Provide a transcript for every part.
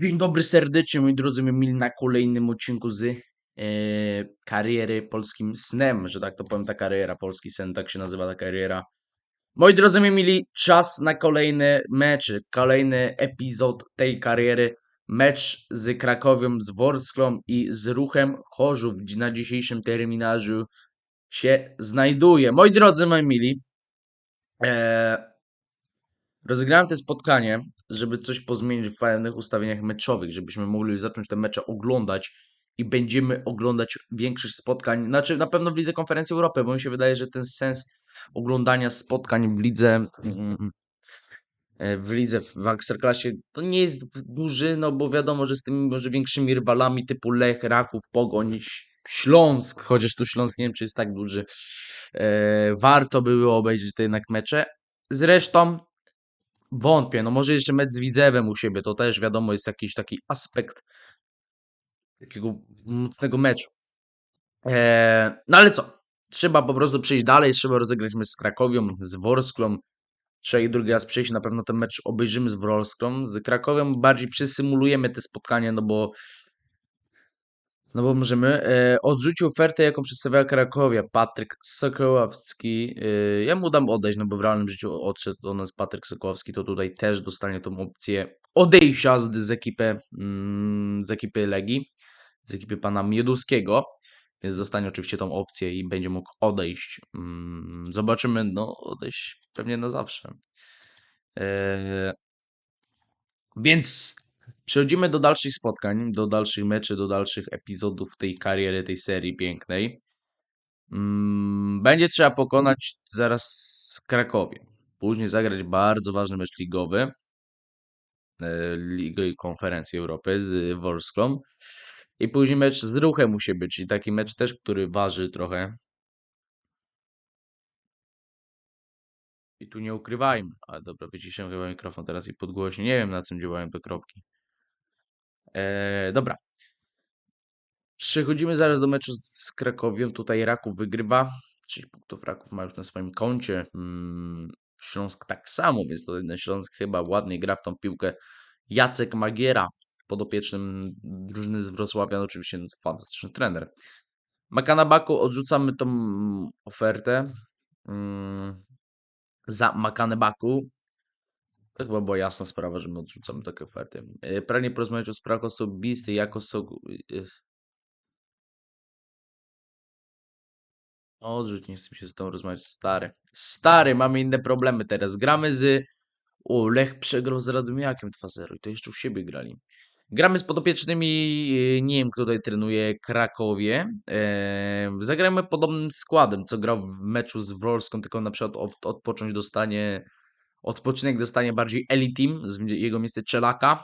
Dzień dobry serdecznie, moi drodzy, my mili na kolejnym odcinku z e, kariery polskim snem, że tak to powiem, ta kariera, polski sen, tak się nazywa ta kariera. Moi drodzy, my mieli czas na kolejne mecze, kolejny epizod tej kariery. Mecz z Krakowią, z Worsklą i z Ruchem Chorzów na dzisiejszym terminarzu się znajduje. Moi drodzy, moi mili, e, Rozegrałem to spotkanie, żeby coś pozmienić w pewnych ustawieniach meczowych, żebyśmy mogli zacząć te mecze oglądać i będziemy oglądać większość spotkań, znaczy na pewno w Lidze Konferencji Europy, bo mi się wydaje, że ten sens oglądania spotkań w lidze mm, w lidze w Ekstraklasie to nie jest duży, no bo wiadomo, że z tymi może większymi rywalami typu Lech, Raków, Pogoń, Śląsk, chociaż tu Śląsk nie wiem, czy jest tak duży, e, warto było obejrzeć te jednak mecze. Zresztą Wątpię, no może jeszcze mecz z Widzewem u siebie, to też wiadomo jest jakiś taki aspekt takiego mocnego meczu. Eee, no ale co? Trzeba po prostu przejść dalej, trzeba rozegrać mecz z Krakowią, z Worsklą. Trzeba i drugi raz przejść, na pewno ten mecz obejrzymy z Worsklą. Z Krakowią bardziej przesymulujemy te spotkanie, no bo no bo możemy. E, odrzucił ofertę, jaką przedstawiała Krakowia. Patryk Sokołowski. E, ja mu dam odejść, no bo w realnym życiu odszedł do nas Patryk Sokołowski, to tutaj też dostanie tą opcję odejścia z, z ekipy, mm, z ekipy Legii, z ekipy pana Mioduskiego. Więc dostanie oczywiście tą opcję i będzie mógł odejść. Mm, zobaczymy, no odejść pewnie na zawsze. E, więc Przechodzimy do dalszych spotkań, do dalszych meczy, do dalszych epizodów tej kariery, tej serii pięknej. Mm, będzie trzeba pokonać zaraz Krakowie. Później zagrać bardzo ważny mecz ligowy. e, Ligi Konferencji Europy z Wolsklą. I później mecz z Ruchem musi być. I taki mecz też, który waży trochę. I tu nie ukrywajmy. A dobra, wyciszę chyba mikrofon teraz i podgłośnie. Nie wiem na czym działają te kropki. E, dobra. Przechodzimy zaraz do meczu z Krakowią. Tutaj Raków wygrywa. 3 punktów Raków ma już na swoim koncie. Mm, Śląsk tak samo, więc to ten Śląsk chyba ładnie gra w tą piłkę. Jacek Magiera, podopiecznym drużyny z Wrocławia, no oczywiście no, fantastyczny trener. Makanabaku odrzucamy tą ofertę mm, za Makanebaku. To chyba była jasna sprawa, że my odrzucamy takie oferty. E, Pragnie porozmawiać o sprawach osobistych, jako so... e, Odrzuć, nie chcę się z tobą rozmawiać, stary. Stary, mamy inne problemy teraz. Gramy z... O, Lech przegrał z Radomiakiem 2-0 i to jeszcze u siebie grali. Gramy z podopiecznymi, e, nie wiem kto tutaj trenuje, Krakowie. Eee, zagrajmy podobnym składem, co grał w meczu z Wolską, tylko na przykład od, odpocząć dostanie... Odpoczynek dostanie bardziej Elitim, jego miejsce Czelaka.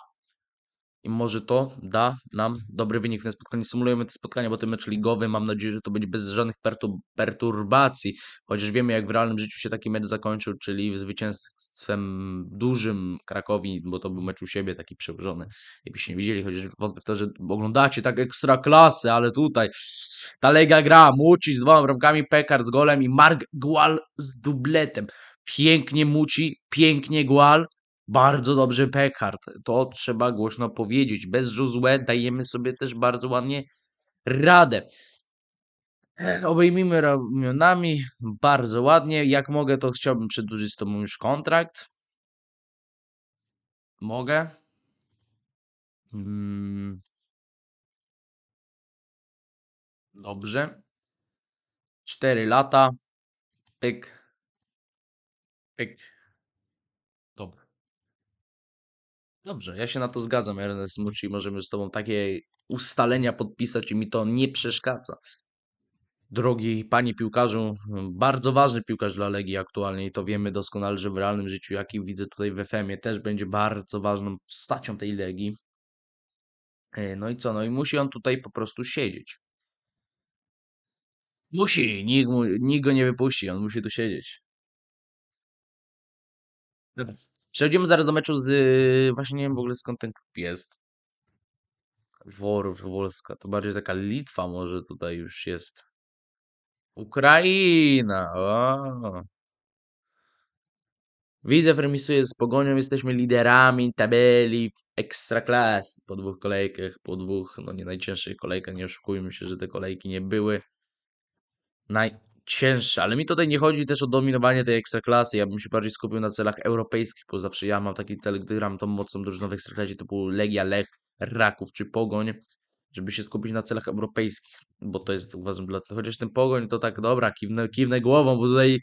I może to da nam dobry wynik w tym spotkaniu. Symulujemy te spotkania, bo ten mecz ligowy, mam nadzieję, że to będzie bez żadnych pertu- perturbacji. Chociaż wiemy, jak w realnym życiu się taki mecz zakończył, czyli zwycięstwem dużym Krakowi, bo to był mecz u siebie taki przełożony. Jakbyście nie widzieli, chociaż wątpię w to, że oglądacie tak ekstra klasy, ale tutaj ta Lega gra, Muci z dwoma bramkami, Pekar z golem i Mark Gual z dubletem. Pięknie Muci, pięknie Gual, bardzo dobrze Pekard. To trzeba głośno powiedzieć. Bez Josue dajemy sobie też bardzo ładnie radę. E, Obejmijmy ramionami bardzo ładnie. Jak mogę, to chciałbym przedłużyć z tobą już kontrakt. Mogę. Mm. Dobrze. Cztery lata. Pyk. Pyk. Dobra. Dobrze, ja się na to zgadzam, Ernest Muci. Możemy z tobą takie ustalenia podpisać i mi to nie przeszkadza. Drogi panie piłkarzu, bardzo ważny piłkarz dla Legii aktualnie i to wiemy doskonale, że w realnym życiu, jak i widzę tutaj w FM-ie, też będzie bardzo ważną postacią tej Legii. E, No i co? No i musi on tutaj po prostu siedzieć. Musi, nikt, mu, nikt go nie wypuści, on musi tu siedzieć. Dobra. Przejdziemy zaraz do meczu z. Właśnie nie wiem w ogóle skąd ten klub jest. Worów, Wolska. To bardziej taka Litwa może tutaj już jest. Ukraina. O. Widzew remisuje z Pogonią, jesteśmy liderami tabeli Ekstraklasy po dwóch kolejkach, po dwóch, no nie najcięższych kolejkach, nie oszukujmy się, że te kolejki nie były najcięższe, ale mi tutaj nie chodzi też o dominowanie tej Ekstraklasy, ja bym się bardziej skupił na celach europejskich, bo zawsze ja mam taki cel, gdy gram tą mocną drużynę w Ekstraklasie typu Legia, Lech, Raków czy Pogoń, żeby się skupić na celach europejskich, bo to jest uważam dla chociaż ten Pogoń to tak dobra, kiwnę, kiwnę głową, bo tutaj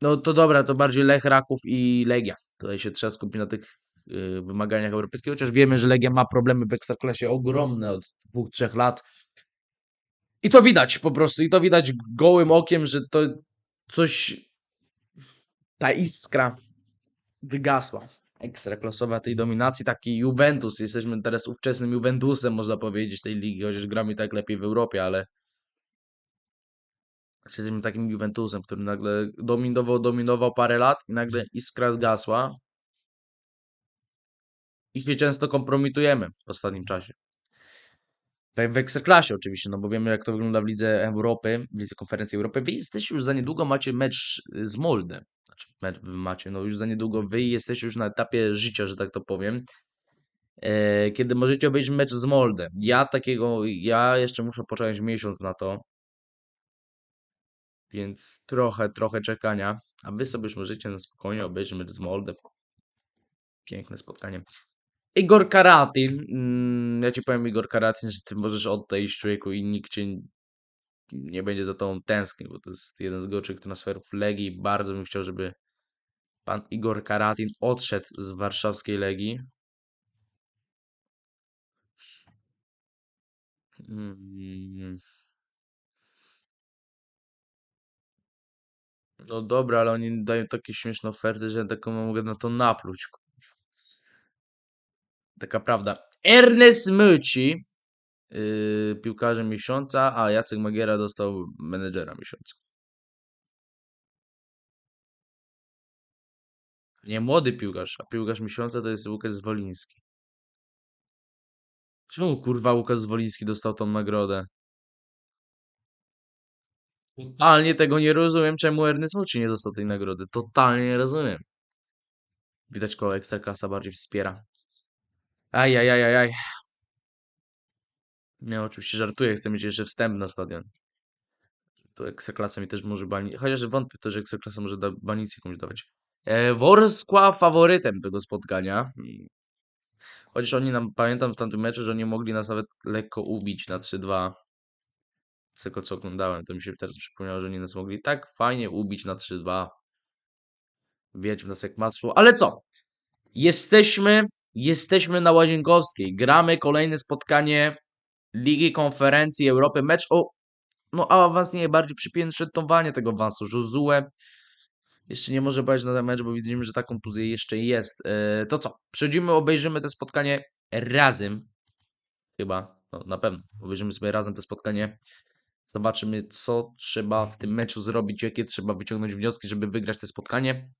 no to dobra, to bardziej Lech, Raków i Legia. Tutaj się trzeba skupić na tych y, wymaganiach europejskich, chociaż wiemy, że Legia ma problemy w Ekstraklasie ogromne od dwóch, trzech lat. I to widać po prostu, i to widać gołym okiem, że to coś, ta iskra wygasła. Ekstraklasowa tej dominacji, taki Juventus. Jesteśmy teraz ówczesnym Juventusem, można powiedzieć, tej ligi, chociaż gramy tak lepiej w Europie, ale jesteśmy takim Juventusem, który nagle dominował, dominował parę lat i nagle iskra zgasła. I się często kompromitujemy w ostatnim czasie. Tak w Ekstraklasie oczywiście, no bo wiemy jak to wygląda w Lidze Europy, w Lidze Konferencji Europy. Wy jesteście już za niedługo, macie mecz y, z Molde. Znaczy mecz macie, no już za niedługo wy jesteście już na etapie życia, że tak to powiem. E, kiedy możecie obejrzeć mecz z Molde. Ja takiego, ja jeszcze muszę poczekać miesiąc na to. Więc trochę, trochę czekania. A wy sobie już możecie na spokojnie obejrzeć mecz z Molde. Piękne spotkanie. Igor Karatin. mm, Ja ci powiem, Igor Karatin, że ty możesz odejść człowieku i nikt cię nie będzie za tobą tęsknił, bo to jest jeden z gorszych transferów Legii. Bardzo bym chciał, żeby pan Igor Karatin odszedł z warszawskiej Legii. Mm. No dobra, ale oni dają takie śmieszne oferty, że ja taką mogę na to napluć. Taka prawda. Ernest Myci, yy, piłkarzem miesiąca, a Jacek Magiera dostał menedżera miesiąca. Nie młody piłkarz, a piłkarz miesiąca to jest Łukasz Zwoliński. Czemu kurwa Łukasz Zwoliński dostał tą nagrodę? Totalnie tego nie rozumiem, czemu Ernest Muci nie dostał tej nagrody. Totalnie nie rozumiem. Widać koło Ekstraklasa bardziej wspiera. Ajajajajaj. Nie, oczywiście żartuję, chcę mieć jeszcze wstęp na stadion. To Ekstraklasa mi też może bani... Chociaż wątpię to, że Ekstraklasa może da banicję komuś dawać. E, Worskła faworytem tego spotkania. Chociaż oni nam, pamiętam w tamtym meczu, że oni mogli nas nawet lekko ubić na 3-2. Z tego co oglądałem, to mi się teraz przypomniało, że oni nas mogli tak fajnie ubić na 3-2. Wieć w nas jak masło. Ale co? Jesteśmy, jesteśmy na Łazienkowskiej. Gramy kolejne spotkanie Ligi Konferencji Europy. Mecz o no awans nie bardziej przypiętrzetowanie tego awansu. Josue jeszcze nie może być na ten mecz, bo widzimy, że ta kontuzja jeszcze jest. E, to co? Przechodzimy, obejrzymy to spotkanie razem. Chyba, no na pewno. Obejrzymy sobie razem to spotkanie. Zobaczymy, co trzeba w tym meczu zrobić, jakie trzeba wyciągnąć wnioski, żeby wygrać to spotkanie.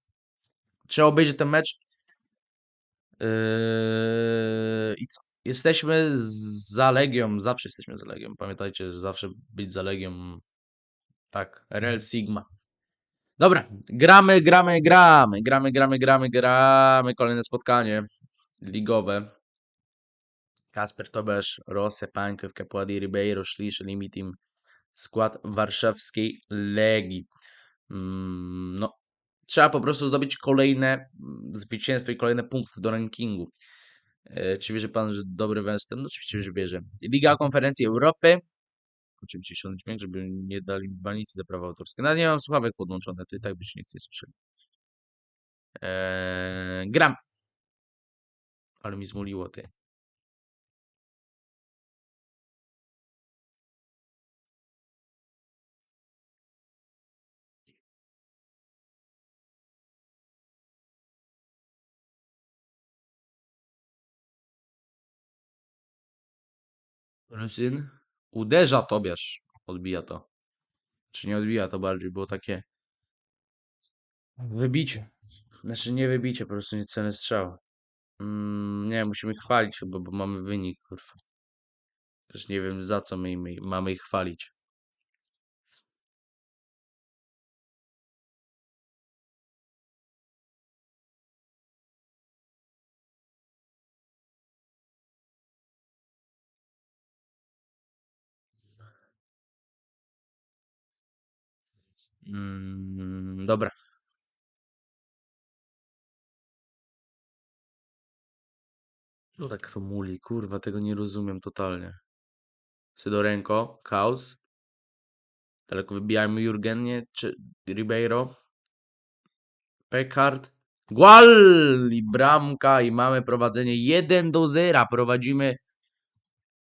Trzeba obejrzeć ten mecz. Yy, I co? Jesteśmy za Legią, zawsze jesteśmy za Legią. Pamiętajcie, że zawsze być za Legią. Tak, Real Sigma. Dobra, gramy, gramy, gramy, gramy, gramy, gramy, gramy. Kolejne spotkanie ligowe. Kasper Tobesz, Rosę, Pańkow, Capładi, Ribeiro, Szlisz, Limitim. Skład warszawskiej Legii. Mm, No, trzeba po prostu zdobyć kolejne mm, zwycięstwo i kolejne punkty do rankingu. E, Czy wierzy pan, że dobry występ? No oczywiście, że wierzę. Liga Konferencji Europy. Oczywiście ściągnąć dźwięk, żeby nie dali banicy za prawa autorskie. Nawet nie mam słuchawek podłączone, to i tak byście nie chce słyszeli. Eee, gram. Ale mi zmuliło, ty. Syn uderza Tobiasz. Odbija to. Czy nie odbija to bardziej, było takie wybicie. Znaczy nie wybicie, po prostu niecelny strzał. Mm, nie, musimy chwalić chyba, bo mamy wynik, kurwa. Też nie wiem za co my, im- mamy ich chwalić. Mm, dobra. No tak to muli, kurwa, tego nie rozumiem totalnie. Sydorenko, Kaus. Daleko wybijajmy Jurgenie czy Ribeiro. Pekard. Gual i bramka i mamy prowadzenie 1 do 0. Prowadzimy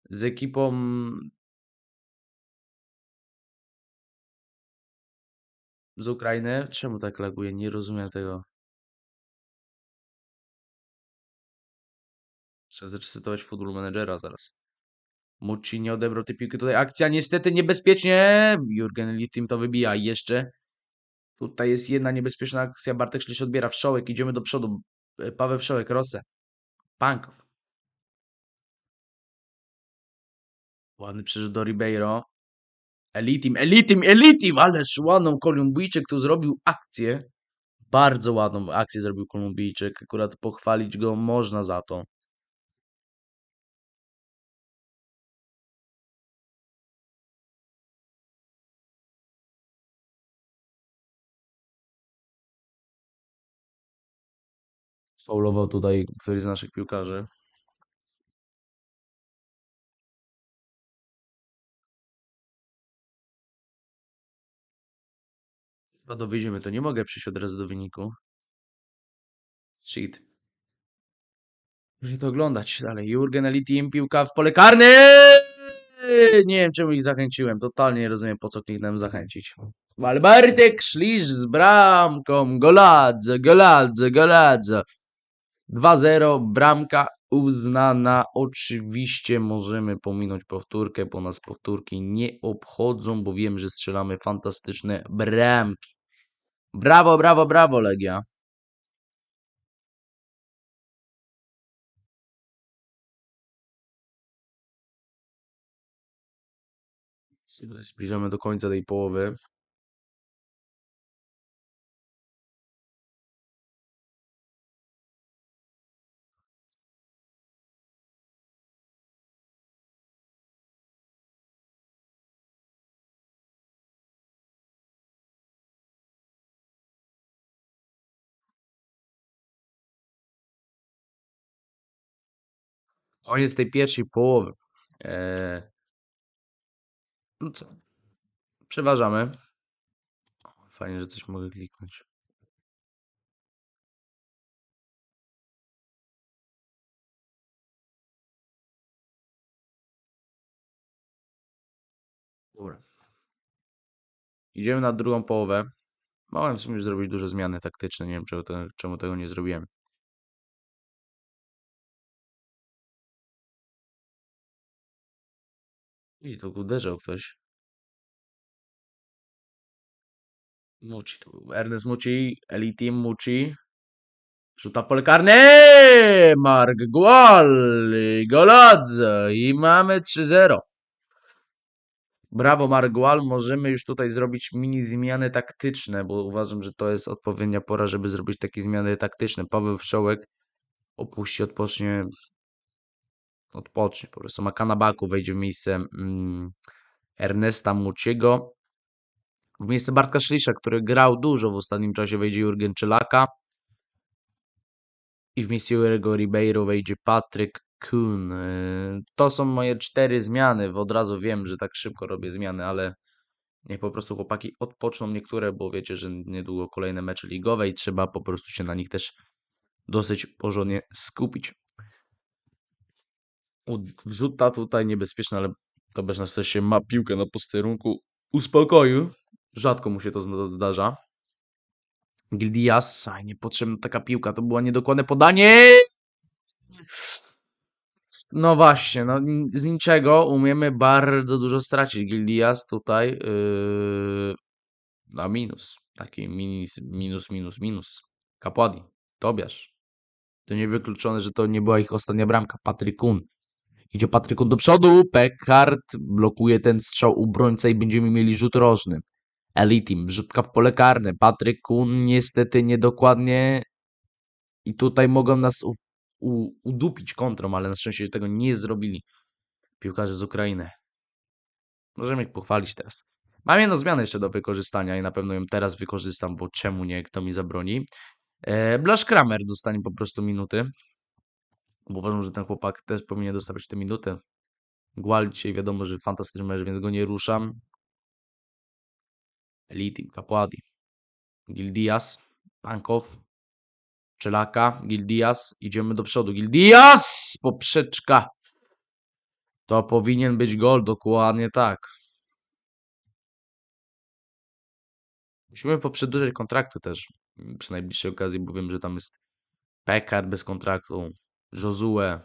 z ekipą z Ukrainy. Czemu tak laguje? Nie rozumiem tego. Trzeba zresetować Football Managera zaraz. Mucci nie odebrał tej piłki. Tutaj akcja niestety niebezpiecznie. Jurgen Littim to wybija. Jeszcze tutaj jest jedna niebezpieczna akcja. Bartek Szlisz odbiera wszołek. Idziemy do przodu. E, Paweł Wszołek, Rosę. Pankow. Ładny przyrzut do Ribeiro. Elitim, Elitim, Elitim! Ależ ładną Kolumbijczyk tu zrobił akcję. Bardzo ładną akcję zrobił Kolumbijczyk. Akurat pochwalić go można za to. Faulował tutaj któryś z naszych piłkarzy. Chyba dowiedziemy, to nie mogę przyjść od razu do wyniku. Shit. Muszę to oglądać dalej. Jurgen Elitim, piłka w pole karne! Nie wiem, czemu ich zachęciłem. Totalnie nie rozumiem, po co kliknąłem zachęcić. Ale Bartek Szlisz z bramką. Goladze, goladze, goladze. 2-0, bramka uznana. Oczywiście możemy pominąć powtórkę, bo nas powtórki nie obchodzą, bo wiem, że strzelamy fantastyczne bramki. Brawo, brawo, brawo, Legia. Zbliżamy do końca tej połowy. Koniec tej pierwszej połowy. Eee, no co? Przeważamy. Fajnie, że coś mogę kliknąć. Dobra. Idziemy na drugą połowę. Mogłem w sumie zrobić duże zmiany taktyczne. Nie wiem, czemu tego nie zrobiłem. I tu uderzał ktoś. Muci to. Ernest Muci, Elitim Muci. Rzuta pole karne. Mark Gual. Goladze. I mamy 3-0. Brawo Margual, możemy już tutaj zrobić mini zmiany taktyczne, bo uważam, że to jest odpowiednia pora, żeby zrobić takie zmiany taktyczne. Paweł Wszołek opuści, odpocznie, odpocznie po prostu. Makana Baku wejdzie w miejsce mm, Ernesta Muciego. W miejsce Bartka Szlisza, który grał dużo w ostatnim czasie, wejdzie Jurgen Czylaka. I w miejsce Jurego Ribeiro wejdzie Patryk Kuhn. Y, To są moje cztery zmiany. Od razu wiem, że tak szybko robię zmiany, ale niech po prostu chłopaki odpoczną niektóre, bo wiecie, że niedługo kolejne mecze ligowe i trzeba po prostu się na nich też dosyć porządnie skupić. Wrzuta tutaj niebezpieczna, ale to bez nas też się ma piłkę na posterunku. Uspokoju. Rzadko mu się to zda- zdarza. Gildias, niepotrzebna taka piłka, to było niedokładne podanie. No właśnie, no z niczego umiemy bardzo dużo stracić. Gildias tutaj yy, na minus. Taki minus, minus, minus, minus. Kapłani, Tobiasz. To niewykluczone, że to nie była ich ostatnia bramka. Patryk Kun. Idzie Patryk Kun do przodu. Pekard blokuje ten strzał obrońca i będziemy mieli rzut rożny. Elitim, rzutka w pole karne. Patryk Kun niestety niedokładnie i tutaj mogą nas u, u, udupić kontrą, ale na szczęście tego nie zrobili piłkarze z Ukrainy. Możemy ich pochwalić teraz. Mam jedną zmianę jeszcze do wykorzystania i na pewno ją teraz wykorzystam, bo czemu nie, kto mi zabroni. E, Blasz Kramer dostanie po prostu minuty, bo uważam, że ten chłopak też powinien dostawać te minuty. Gual dzisiaj wiadomo, że fantastyczny mecz, więc go nie ruszam. Elitim, Kapładi, Gildias, Pankow, Czelaka, Gildias, idziemy do przodu. Gildias! Poprzeczka. To powinien być gol, dokładnie tak. Musimy poprzedłużać kontrakty też przy najbliższej okazji, bo wiem, że tam jest Pekar bez kontraktu, Josue.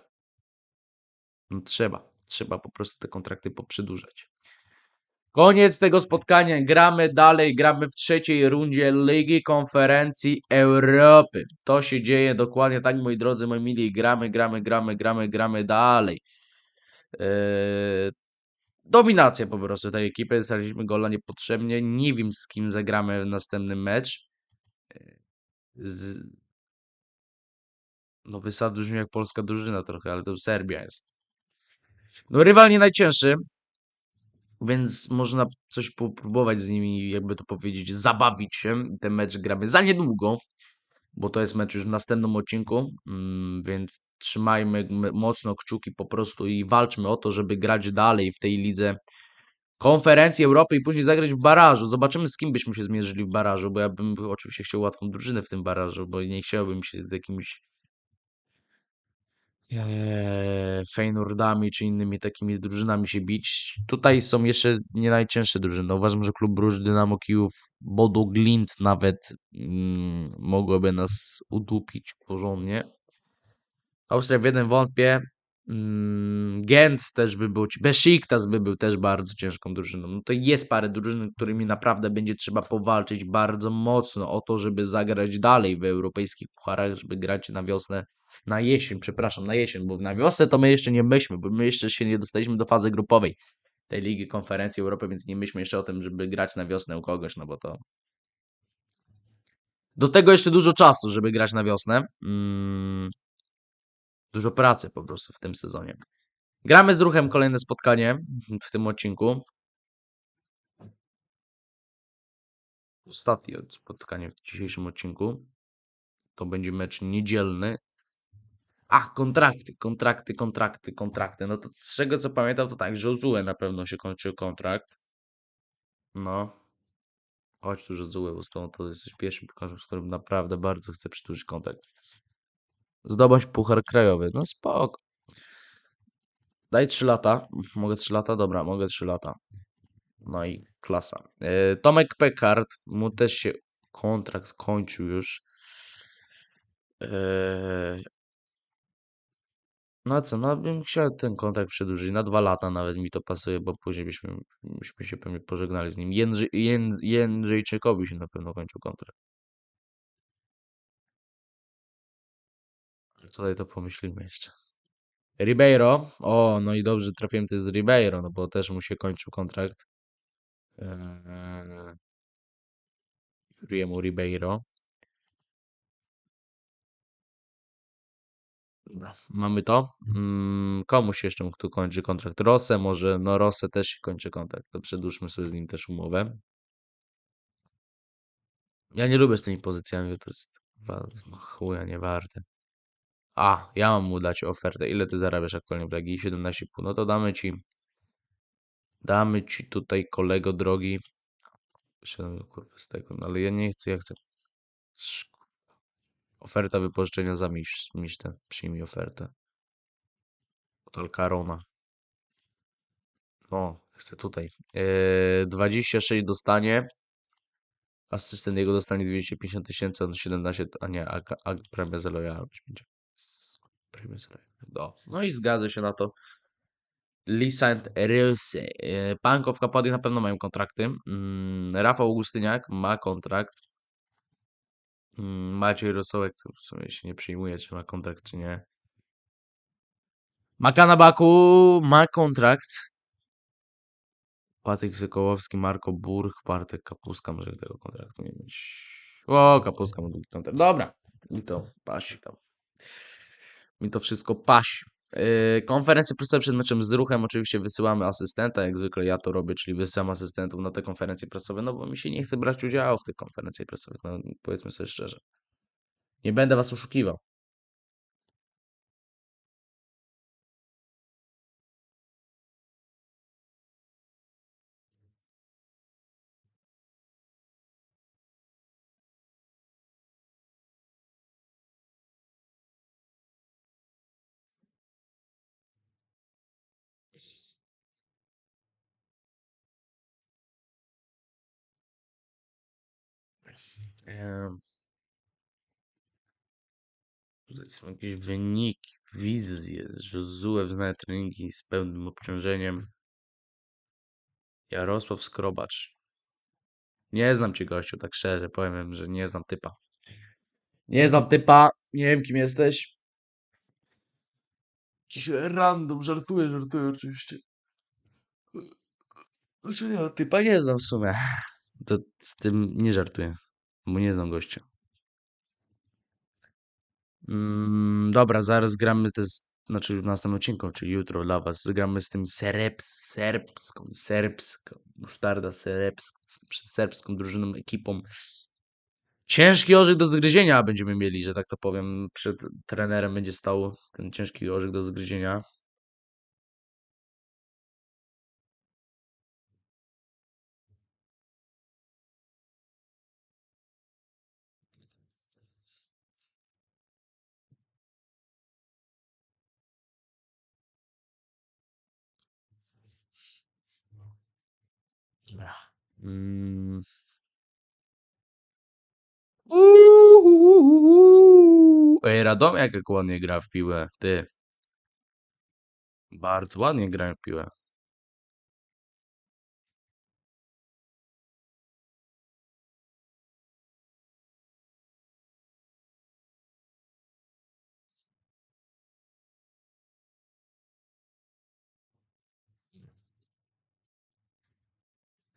No trzeba, trzeba po prostu te kontrakty poprzedłużać. Koniec tego spotkania. Gramy dalej, gramy w trzeciej rundzie Ligi Konferencji Europy. To się dzieje dokładnie tak, moi drodzy, moi mili. Gramy, gramy, gramy, gramy, gramy dalej. Eee, dominacja po prostu tej ekipy. Dostaliśmy gola niepotrzebnie. Nie wiem, z kim zagramy następny mecz. Eee, Z... No wysad brzmi jak polska drużyna trochę, ale to Serbia jest. No rywal nie najcięższy, więc można coś popróbować z nimi, jakby to powiedzieć, zabawić się. Ten mecz gramy za niedługo, bo to jest mecz już w następnym odcinku, mm, więc trzymajmy mocno kciuki po prostu i walczmy o to, żeby grać dalej w tej lidze konferencji Europy i później zagrać w barażu. Zobaczymy z kim byśmy się zmierzyli w barażu, bo ja bym oczywiście chciał łatwą drużynę w tym barażu, bo nie chciałbym się z jakimiś Eee, Feyenoordami czy innymi takimi drużynami się bić. Tutaj są jeszcze nie najcięższe drużyny. Uważam, że klub Bruż, Dynamo Kijów, Bodo Glint nawet mm, mogłyby nas udupić porządnie. Austria w jeden wątpię. Mm, Gent też by był, Besiktas by był też bardzo ciężką drużyną. No to jest parę drużyn, którymi naprawdę będzie trzeba powalczyć bardzo mocno o to, żeby zagrać dalej w europejskich pucharach, żeby grać na wiosnę, na jesień, przepraszam, na jesień, bo na wiosnę to my jeszcze nie myślmy, bo my jeszcze się nie dostaliśmy do fazy grupowej tej Ligi Konferencji Europy, więc nie myślmy jeszcze o tym, żeby grać na wiosnę u kogoś, no bo to do tego jeszcze dużo czasu, żeby grać na wiosnę. Mm, dużo pracy po prostu w tym sezonie. Gramy z ruchem kolejne spotkanie w tym odcinku. Ostatnie spotkanie w dzisiejszym odcinku. To będzie mecz niedzielny. A, kontrakty, kontrakty, kontrakty, kontrakty. No to z tego co pamiętam, to tak, Josue na pewno się kończył kontrakt. No. Chodź tu Josue, bo z tobą to jesteś pierwszym piłkarzem, z którym naprawdę bardzo chcę przedłużyć kontrakt. Zdobądź puchar krajowy. No spoko. Daj 3 lata. Mogę 3 lata? Dobra, mogę 3 lata. No i klasa. E, Tomek Pekard, mu też się kontrakt kończył już. E, No co, no bym chciał ten kontrakt przedłużyć na dwa lata, nawet mi to pasuje, bo później byśmy, byśmy się pewnie pożegnali z nim. Jędrzej, Jęd, Jędrzejczykowi się na pewno kończył kontrakt. Tutaj to pomyślimy jeszcze. Ribeiro. O, no i dobrze trafiłem też z Ribeiro, no bo też mu się kończył kontrakt. Eee, Juriemu Ribeiro. Dobra, mamy to. Mm, komu się jeszcze mógł tu kończy kontrakt? Rosę może, no Rosę też się kończy kontrakt, to przedłużmy sobie z nim też umowę. Ja nie lubię z tymi pozycjami, to jest chuja nie. A, ja mam mu dać ofertę. Ile ty zarabiasz aktualnie w Legii? 17,5. No to damy ci, damy ci tutaj kolego drogi. 7 kurwa z tego, no ale ja nie chcę, ja chcę. Oferta wypożyczenia za miś, miśtę. Przyjmij ofertę. Hotel Karona. O, chcę tutaj. Eee, 26 dostanie. Asystent jego dostanie 250 tysięcy, on 17, a nie, a, a premia za lojalność będzie. S- Premia za lojalność. No, no i zgadzę się na to. Lisant Rysy. Eee, Pankow, Kapłady na pewno mają kontrakty. Mm, Rafał Augustyniak ma kontrakt. Mm, Maciej Rosołek to w sumie się nie przyjmuje, czy ma kontrakt, czy nie. Makana Baku ma kontrakt. Patryk Sokołowski, Marko Burch, Bartek Kapuska może tego kontraktu nie mieć. O, Kapuska ma długi kontrakt. Dobra, mi to pasi tam. Mi to wszystko pasi. Yy, konferencje prasowe przed meczem z ruchem oczywiście wysyłamy asystenta, jak zwykle ja to robię, czyli wysyłam asystentów na te konferencje prasowe, no bo mi się nie chce brać udziału w tych konferencjach prasowych, no powiedzmy sobie szczerze. Nie będę was oszukiwał. Tutaj są jakieś wyniki, wizje, Josue wznaje treningi z pełnym obciążeniem. Jarosław Skrobacz. Nie znam cię gościu, tak szczerze powiem, że nie znam typa. Nie znam typa, nie wiem kim jesteś. Jakiś random, żartuję, żartuję oczywiście. Znaczy nie, typa nie znam w sumie. To z tym nie żartuję, bo nie znam gościa. Mm, dobra, zaraz gramy te, z- znaczy w następnym odcinku, czyli jutro dla was, zagramy z tym serbs, serbską, serbską, musztarda serbsk, serbską drużyną, ekipą. Ciężki orzech do zgryzienia będziemy mieli, że tak to powiem. Przed trenerem będzie stał ten ciężki orzech do zgryzienia. Mm. Uuu. Ej, Radomiak jak ładnie gra w piłę, ty. Bardzo ładnie gra w piłę.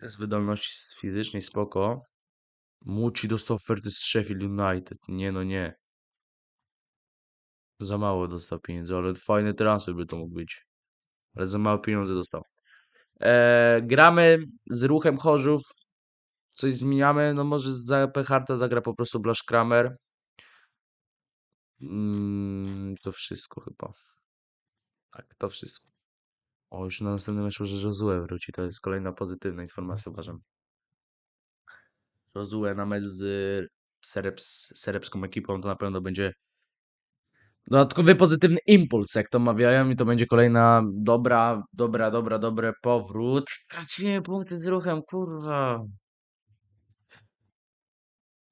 Z wydolności fizycznej spoko. Muci dostał oferty z Sheffield United. Nie no nie. Za mało dostał pieniędzy, ale fajny transfer by to mógł być. Ale za mało pieniędzy dostał. E, gramy z ruchem Chorzów. Coś zmieniamy. No może za Pecharta zagra po prostu Blasz Kramer. Mm, to wszystko chyba. Tak, to wszystko. O, już na następnym meczu, że Josue wróci. To jest kolejna pozytywna informacja, uważam. Josue na mecz z serbs, serbską ekipą to na pewno będzie dodatkowy pozytywny impuls, jak to mawiają i to będzie kolejna dobra, dobra, dobra, dobry powrót. Tracimy punkty z ruchem, kurwa.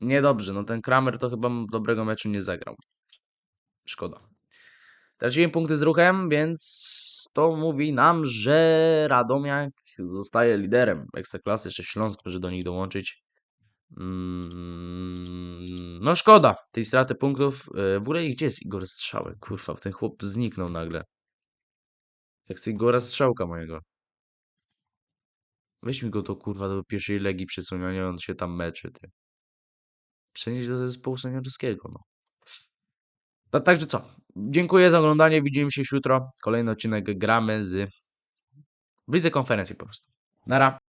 Niedobrze, no ten Kramer to chyba dobrego meczu nie zagrał. Szkoda. Traciłem punkty z ruchem, więc to mówi nam, że Radomiak zostaje liderem Ekstraklasy. Jeszcze Śląsk może do nich dołączyć. Mm, No szkoda tej straty punktów. E, W ogóle gdzie jest Igor Strzałek? Kurwa, ten chłop zniknął nagle. Ja chcę Igora Strzałka mojego. Weź mi go to kurwa do pierwszej legi przesunięcia, on się tam meczy, ty. Przenieść do zespołu seniorskiego, no. No, także co? Dziękuję za oglądanie, widzimy się już jutro. Kolejny odcinek gramy z... W lidze konferencji po prostu. Nara.